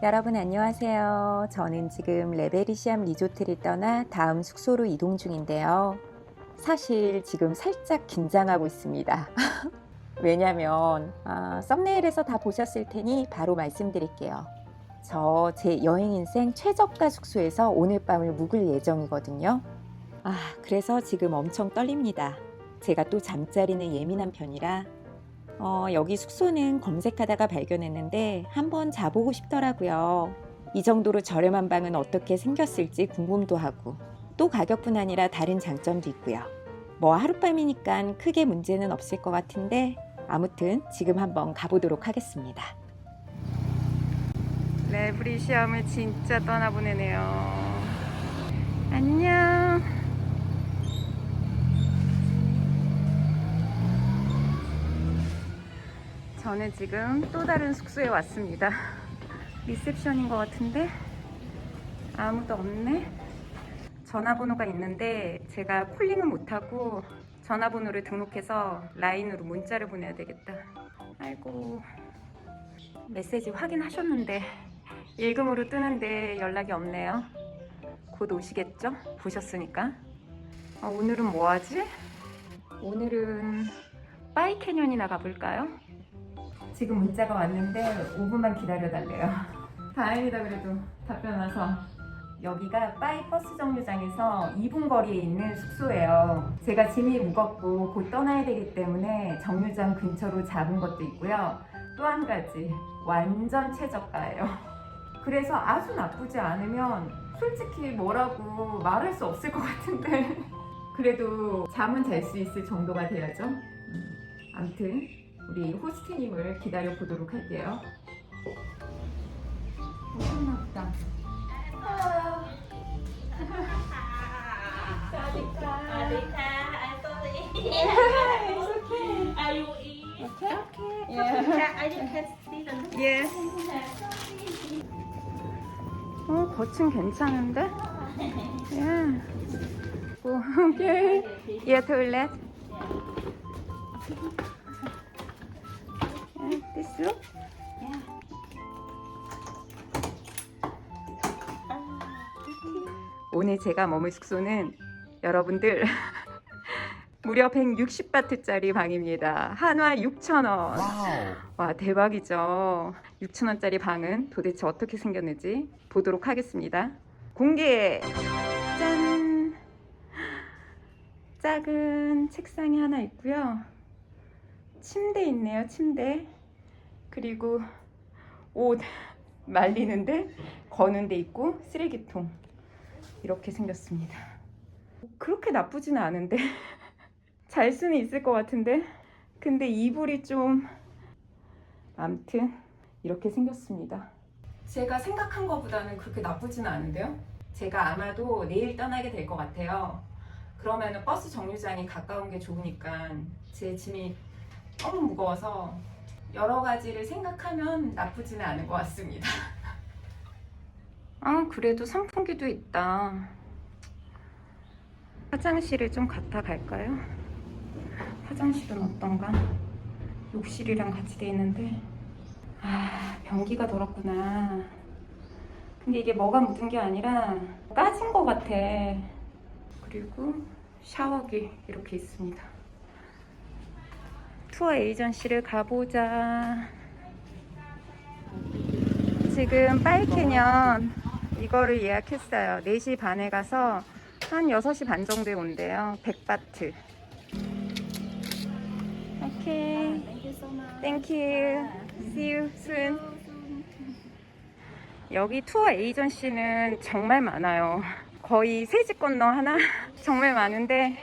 여러분 안녕하세요. 저는 지금 레베리시암 리조트를 떠나 다음 숙소로 이동 중인데요. 사실 지금 살짝 긴장하고 있습니다. 왜냐면 아, 썸네일에서 다 보셨을 테니 바로 말씀드릴게요. 저 제 여행 인생 최저가 숙소에서 오늘 밤을 묵을 예정이거든요. 아, 그래서 지금 엄청 떨립니다. 제가 또 잠자리는 예민한 편이라 어, 여기 숙소는 검색하다가 발견했는데 한번 자보고 싶더라고요. 이 정도로 저렴한 방은 어떻게 생겼을지 궁금도 하고 또 가격뿐 아니라 다른 장점도 있고요. 뭐 하룻밤이니까 크게 문제는 없을 것 같은데 아무튼 지금 한번 가보도록 하겠습니다. 레브리 시험을 진짜 떠나보내네요. 안녕. 저는 지금 또 다른 숙소에 왔습니다. 리셉션인 것 같은데 아무도 없네. 전화번호가 있는데 제가 콜링은 못하고 전화번호를 등록해서 라인으로 문자를 보내야 되겠다. 아이고 메시지 확인하셨는데 읽음으로 뜨는데 연락이 없네요. 곧 오시겠죠? 보셨으니까. 아, 오늘은 뭐 하지? 오늘은 빠이 캐년이나 가볼까요? 지금 문자가 왔는데 5분만 기다려달래요. 다행이다 그래도 답변 와서. 여기가 빠이 버스 정류장에서 2분 거리에 있는 숙소예요. 제가 짐이 무겁고 곧 떠나야 되기 때문에 정류장 근처로 잡은 것도 있고요. 또 한 가지 완전 최저가예요. 그래서 아주 나쁘지 않으면 솔직히 뭐라고 말할 수 없을 것 같은데 그래도 잠은 잘 수 있을 정도가 돼야죠. 음, 아무튼 우리 호스트님을 기다려 보도록 할게요. 오셨나 보다. 어, 거친 괜찮은데? 예. 오, 오케이. 예, 토일렛. 오늘 제가 머물 숙소는 여러분들 무려 160바트짜리 방입니다. 한화 6,000원. 와 대박이죠. 6천 원짜리 방은 도대체 어떻게 생겼는지 보도록 하겠습니다. 공개. 짠. 작은 책상이 하나 있고요. 침대 있네요. 침대. 그리고 옷 말리는데 거는 데 있고 쓰레기통 이렇게 생겼습니다. 그렇게 나쁘지는 않은데 잘 수는 있을 것 같은데 근데 이불이 좀 암튼 이렇게 생겼습니다. 제가 생각한 것보다는 그렇게 나쁘지는 않은데요. 제가 아마도 내일 떠나게 될 것 같아요. 그러면 버스 정류장이 가까운 게 좋으니까 제 짐이 너무 무거워서 여러 가지를 생각하면 나쁘지는 않은 것 같습니다. 아 그래도 선풍기도 있다. 화장실을 좀 갔다 갈까요? 화장실은 어떤가? 욕실이랑 같이 돼 있는데 아 변기가 더럽구나 근데 이게 뭐가 묻은 게 아니라 까진 것 같아 그리고 샤워기 이렇게 있습니다 투어 에이전시를 가보자 지금 빠이캐년 이거를 예약했어요 4시 반에 가서 한 6시 반 정도에 온대요 100바트 오케이 Thank you. See you soon. 여기 투어 에이전시는 정말 많아요. 거의 세 집 건너 하나? 정말 많은데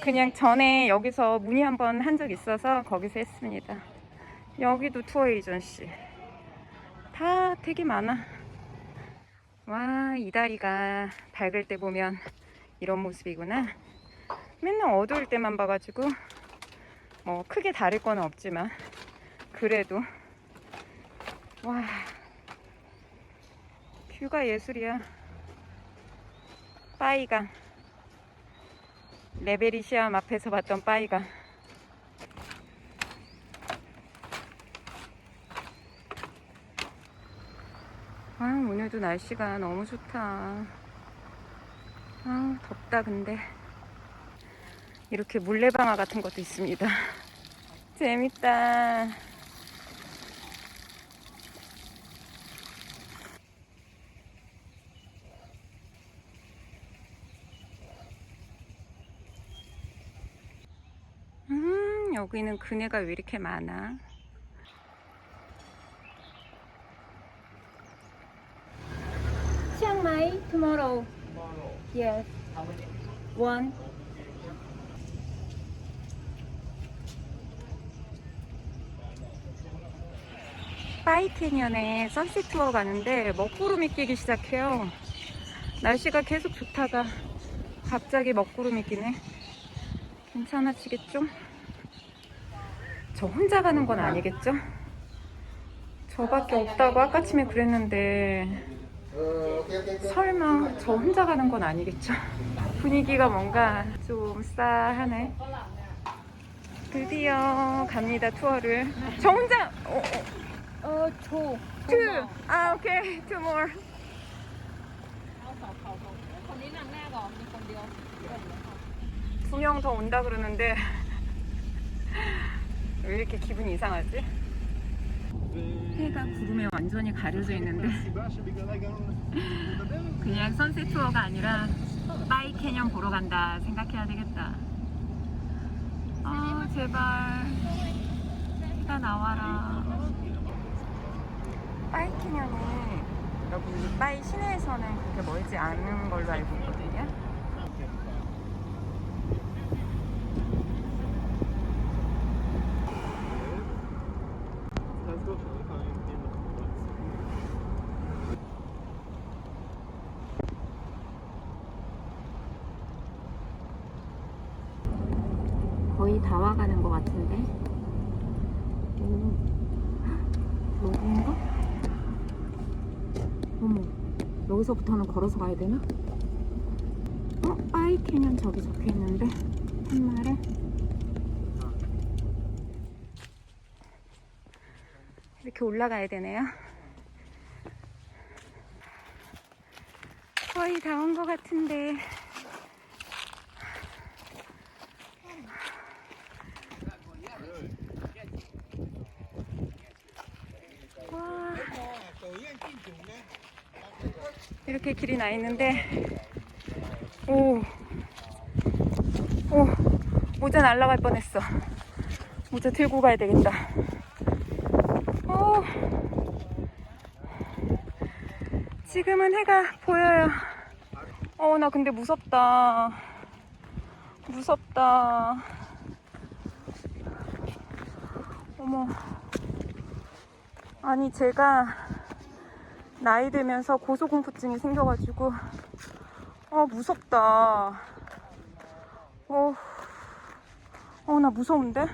그냥 전에 여기서 문의 한번 한 적 있어서 거기서 했습니다. 여기도 투어 에이전시. 다 되게 많아. 와, 이 다리가 밝을 때 보면 이런 모습이구나. 맨날 어두울 때만 봐가지고 뭐 크게 다를 건 없지만 그래도 와 뷰가 예술이야 빠이강 레베리시암 앞에서 봤던 빠이강 오늘도 날씨가 너무 좋다. 아, 덥다, 근데. 이렇게 물레방아 같은 것도 있습니다. 재밌다. 음, 여기는 그네가 왜 이렇게 많아? 치앙마이 tomorrow. Yes. One. 파이 캐년에 선셋 투어 가는데 먹구름이 끼기 시작해요. 날씨가 계속 좋다가 갑자기 먹구름이 끼네. 괜찮아지겠죠? 저 혼자 가는 건 아니겠죠? 저밖에 없다고 아까쯤에 그랬는데 설마 저 혼자 가는 건 아니겠죠? 분위기가 뭔가 좀 싸하네. 드디어 갑니다 투어를. 저 혼자. 어, 어. 어 저. 투. 아 오케이 투 more. 두명더 온다 그러는데 왜 이렇게 기분이 이상하지? 해가 구름에 완전히 가려져 있는데 그냥 선셋 투어가 아니라 빠이 캐년 보러 간다 생각해야 되겠다. 아 제발 해가 나와라. 빠이 캐년이 빠이 시내에서는 그렇게 멀지 않은 걸로 알고 있거든요. 거의 다 와가는 것 같은데. 오, 여기인가? 어머, 여기서부터는 걸어서 가야 되나? 어, 빠이 캐년 저기 적혀 있는데 한말에 이렇게 올라가야 되네요. 거의 다 온 것 같은데. 와. 이렇게 길이 나 있는데, 오, 오, 모자 날라갈 뻔했어. 모자 들고 가야 되겠다. 오, 지금은 해가 보여요. 어, 나 근데 무섭다. 무섭다. 어머. 아니, 제가 나이 들면서 고소공포증이 생겨가지고, 아, 무섭다. 어, 어, 나 무서운데?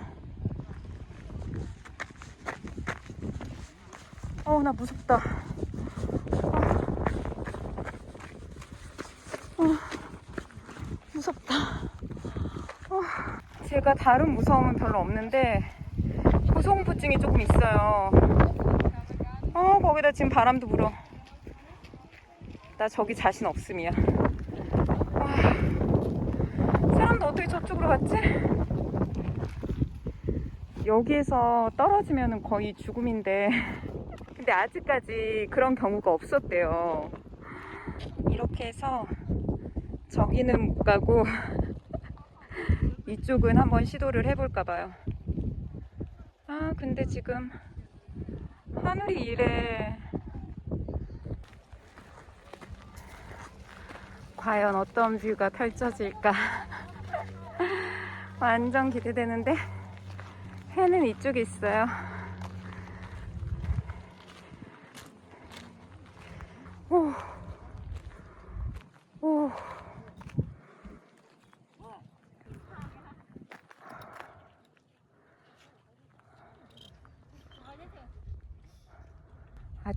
어, 나 무섭다. 어, 무섭다. 어, 제가 다른 무서움은 별로 없는데, 고소공포증이 조금 있어요. 어, 거기다 지금 바람도 불어. 나 저기 자신 없음이야. 와, 사람도 어떻게 저쪽으로 갔지? 여기에서 떨어지면 거의 죽음인데. 근데 아직까지 그런 경우가 없었대요. 이렇게 해서 저기는 못 가고 이쪽은 한번 시도를 해볼까 봐요. 아, 근데 지금 하늘이 이래. 과연 어떤 뷰가 펼쳐질까? 완전 기대되는데 해는 이쪽에 있어요. 오, 오.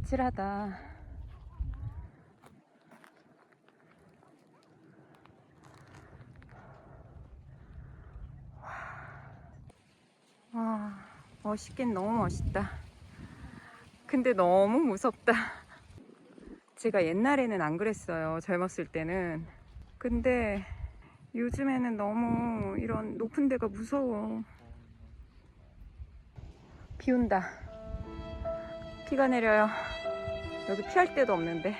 아찔하다. 와, 멋있긴 너무 멋있다. 근데 너무 무섭다. 제가 옛날에는 안 그랬어요. 젊었을 때는. 근데 요즘에는 너무 이런 높은 데가 무서워. 비 온다. 비가 내려요. 여기 피할 데도 없는데.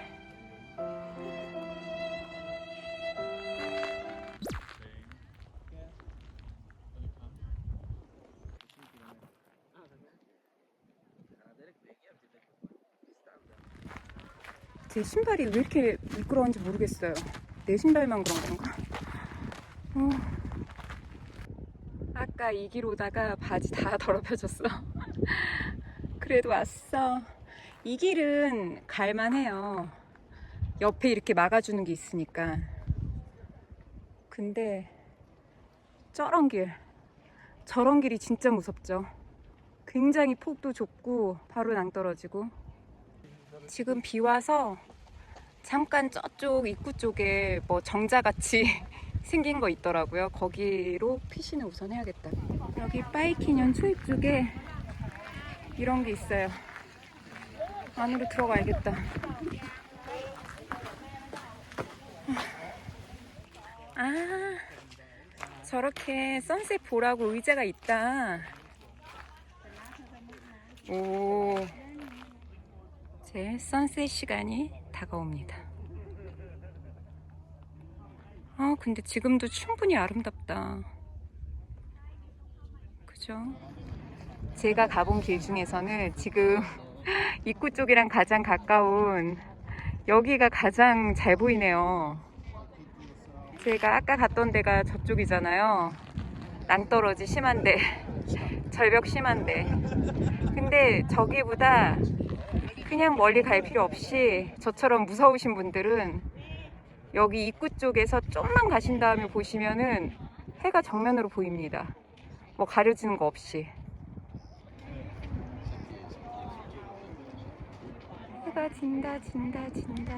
제 신발이 왜 이렇게 미끄러운지 모르겠어요. 내 신발만 그런 건가? 어. 아까 이 길 오다가 바지 다 더럽혀졌어. 그래도 왔어. 이 길은 갈만해요. 옆에 이렇게 막아주는 게 있으니까. 근데 저런 길, 저런 길이 진짜 무섭죠. 굉장히 폭도 좁고 바로 낭떨어지고. 지금 비 와서 잠깐 저쪽 입구 쪽에 뭐 정자같이 생긴 거 있더라고요. 거기로 피신을 우선 해야겠다. 여기 빠이키년 초입 쪽에 이런 게 있어요. 안으로 들어가야겠다. 아, 저렇게 선셋 보라고 의자가 있다. 오, 제 선셋 시간이 다가옵니다. 아, 근데 지금도 충분히 아름답다. 그죠? 제가 가본 길 중에서는 지금 입구 쪽이랑 가장 가까운 여기가 가장 잘 보이네요. 제가 아까 갔던 데가 저쪽이잖아요. 낭떠러지 심한데, 절벽 심한데. 근데 저기보다 그냥 멀리 갈 필요 없이 저처럼 무서우신 분들은 여기 입구 쪽에서 좀만 가신 다음에 보시면은 해가 정면으로 보입니다. 뭐 가려지는 거 없이. 해가 진다, 진다, 진다.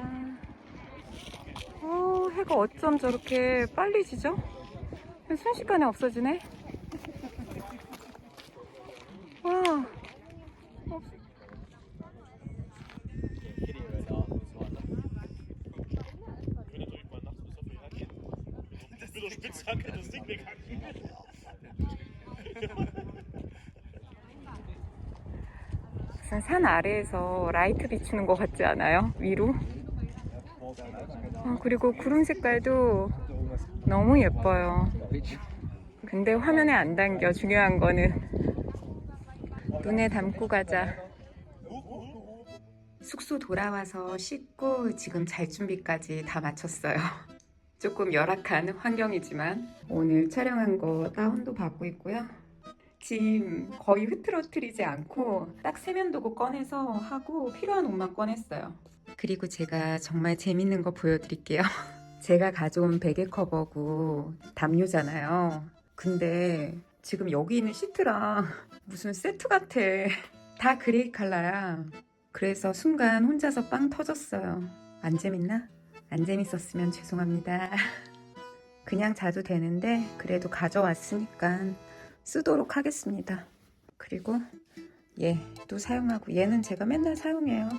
어, 해가 어쩜 저렇게 빨리 지죠? 순식간에 없어지네? 와. Das 무슨 산 아래에서 라이트 비추는 것 같지 않아요? 위로? 어, 그리고 구름 색깔도 너무 예뻐요. 근데 화면에 안 담겨 중요한 거는 눈에 담고 가자. 숙소 돌아와서 씻고 지금 잘 준비까지 다 마쳤어요. 조금 열악한 환경이지만 오늘 촬영한 거 다운도 받고 있고요. 짐 거의 흐트러트리지 않고 딱 세면도구 꺼내서 하고 필요한 옷만 꺼냈어요. 그리고 제가 정말 재밌는 거 보여드릴게요. 제가 가져온 베개 커버고 담요잖아요. 근데 지금 여기 있는 시트랑 무슨 세트 같아. 다 그레이 컬러야. 그래서 순간 혼자서 빵 터졌어요. 안 재밌나? 안 재밌었으면 죄송합니다. 그냥 자도 되는데 그래도 가져왔으니까 쓰도록 하겠습니다. 그리고 얘또 사용하고 얘는 제가 맨날 사용해요.